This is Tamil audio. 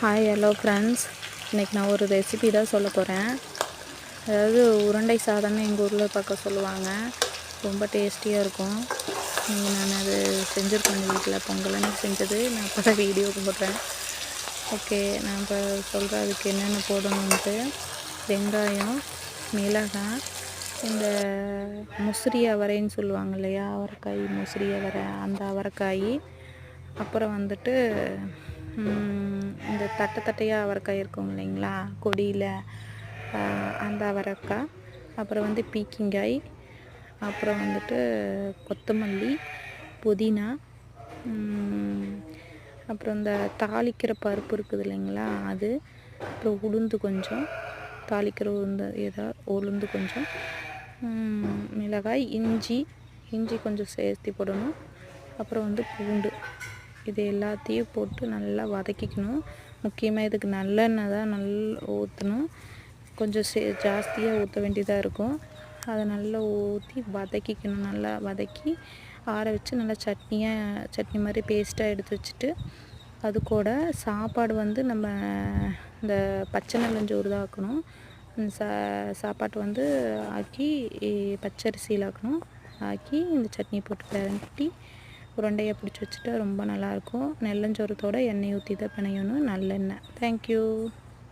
ஹாய் ஹலோ ஃப்ரெண்ட்ஸ் இன்றைக்கி நான் ஒரு ரெசிபி தான் சொல்ல போகிறேன் அதாவது உருண்டை சாதம்னு எங்கள் ஊரில் பார்க்க சொல்லுவாங்க. ரொம்ப டேஸ்டியாக இருக்கும். நீங்கள் நான் அது செஞ்சுருக்கேன். வீட்டில் பொங்கல் செஞ்சது. நான் இப்போ தான் வீடியோ போடுறேன். ஓகே நான் இப்போ சொல்கிறேன் அதுக்கு என்னென்ன போடணுன்ட்டு வெங்காயம் மிளகாய் இந்த முசிறி அவரைன்னு சொல்லுவாங்க இல்லையா? அவரைக்காய் முசிறி அவரை அந்த அவரைக்காய். அப்புறம் வந்துட்டு இந்த தட்டை தட்டையாக அவரைக்காய் இருக்கும் இல்லைங்களா? கொடியில் அந்த அவரைக்காய் அப்புறம் வந்து பீக்கிங்காய் அப்புறம் வந்துட்டு கொத்தமல்லி புதினா அப்புறம் இந்த தாளிக்கிற பருப்பு இருக்குது இல்லைங்களா? அது அப்புறம் உளுந்து கொஞ்சம் தாளிக்கிற உளுந்து ஏதோ உளுந்து கொஞ்சம் மிளகாய் இஞ்சி இஞ்சி கொஞ்சம் சேர்த்து போடணும். அப்புறம் வந்து பூண்டு. இது எல்லாத்தையும் போட்டு நல்லா வதக்கிக்கணும். முக்கியமாக இதுக்கு நல்லெண்ணெய் தான் நல்லா ஊற்றணும் கொஞ்சம் சே ஜாஸ்தியாக ஊற்ற வேண்டியதாக இருக்கும். அதை நல்லா ஊற்றி வதக்கிக்கணும். நல்லா வதக்கி ஆற வச்சு நல்லா சட்னியாக சட்னி மாதிரி பேஸ்ட்டாக எடுத்து வச்சுட்டு அது கூட சாப்பாடு வந்து நம்ம இந்த பச்சை நெல்லஞ்சோறு உருதாக்கணும். ஆக்கணும் சா சாப்பாட்டு வந்து ஆக்கி பச்சரிசியில் ஆக்கணும். ஆக்கி இந்த சட்னி போட்டு பிரட்டி உருண்டையை பிடிச்சி வச்சுட்டா ரொம்ப நல்லாயிருக்கும். நெல்லஞ்சோரத்தோடு எண்ணெய் ஊற்றி தான் பிணையணும். நல்லெண்ணெய். தேங்க்யூ